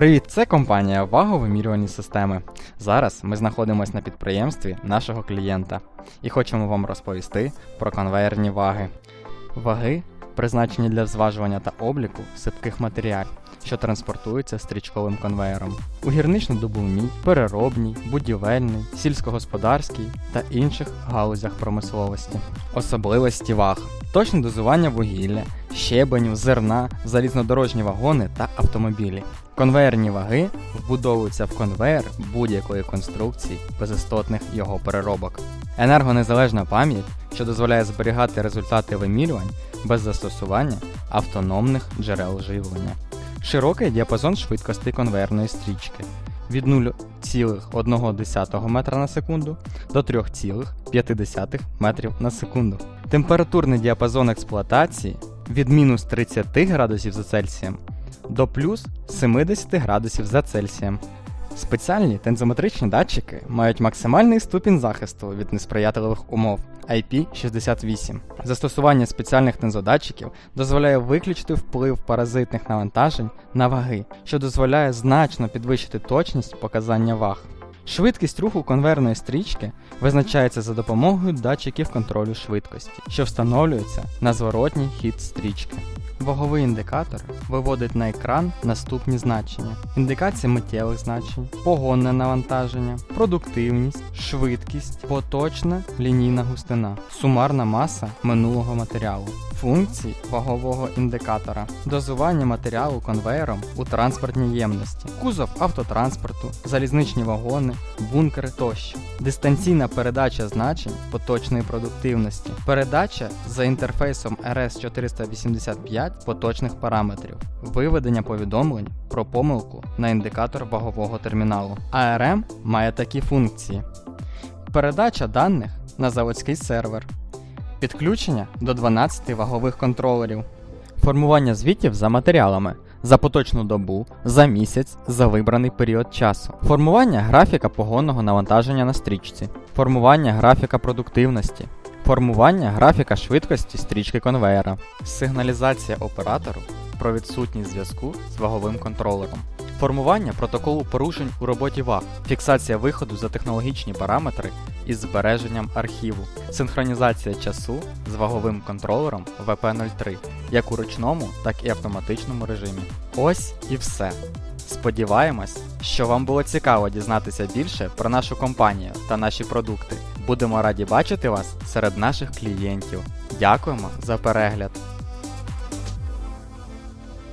Привіт, це компанія Ваговимірювальні системи. Зараз ми знаходимося на підприємстві нашого клієнта і хочемо вам розповісти про конвейерні ваги. Ваги призначені для зважування та обліку сипких матеріалів, що транспортуються стрічковим конвеєром. У гірнично-добувній, переробній, будівельній, сільськогосподарській та інших галузях промисловості. Особливості ваг. Точне дозування вугілля, щебеню, зерна, залізнодорожні вагони та автомобілі. Конвеєрні ваги вбудовуються в конвеєр будь-якої конструкції без істотних його переробок. Енергонезалежна пам'ять, що дозволяє зберігати результати вимірювань без застосування автономних джерел живлення. Широкий діапазон швидкостей конвейерної стрічки від 0,1 метра на секунду до 3,5 метрів на секунду. Температурний діапазон експлуатації від мінус 30 градусів за Цельсієм до плюс 70 градусів за Цельсієм. Спеціальні тензометричні датчики мають максимальний ступінь захисту від несприятливих умов IP68. Застосування спеціальних тензодатчиків дозволяє виключити вплив паразитних навантажень на ваги, що дозволяє значно підвищити точність показання ваг. Швидкість руху конвейерної стрічки визначається за допомогою датчиків контролю швидкості, що встановлюються на зворотній хід стрічки. Ваговий індикатор виводить на екран наступні значення: індикація миттєвих значень, погонне навантаження, продуктивність, швидкість, поточна лінійна густина, сумарна маса минулого матеріалу, функції вагового індикатора, дозування матеріалу конвеєром у транспортній ємності, кузов автотранспорту, залізничні вагони, бункери тощо, дистанційна передача значень поточної продуктивності, передача за інтерфейсом RS485 поточних параметрів, виведення повідомлень про помилку на індикатор вагового терміналу. ARM має такі функції: передача даних на заводський сервер, підключення до 12 вагових контролерів, формування звітів за матеріалами. За поточну добу, за місяць, за вибраний період часу, формування графіка погонного навантаження на стрічці, формування графіка продуктивності, формування графіка швидкості стрічки конвеєра, сигналізація оператору про відсутність зв'язку з ваговим контролером, формування протоколу порушень у роботі ваг, фіксація виходу за технологічні параметри із збереженням архіву, синхронізація часу з ваговим контролером VP03, як у ручному, так і автоматичному режимі. Ось і все. Сподіваємось, що вам було цікаво дізнатися більше про нашу компанію та наші продукти. Будемо раді бачити вас серед наших клієнтів. Дякуємо за перегляд!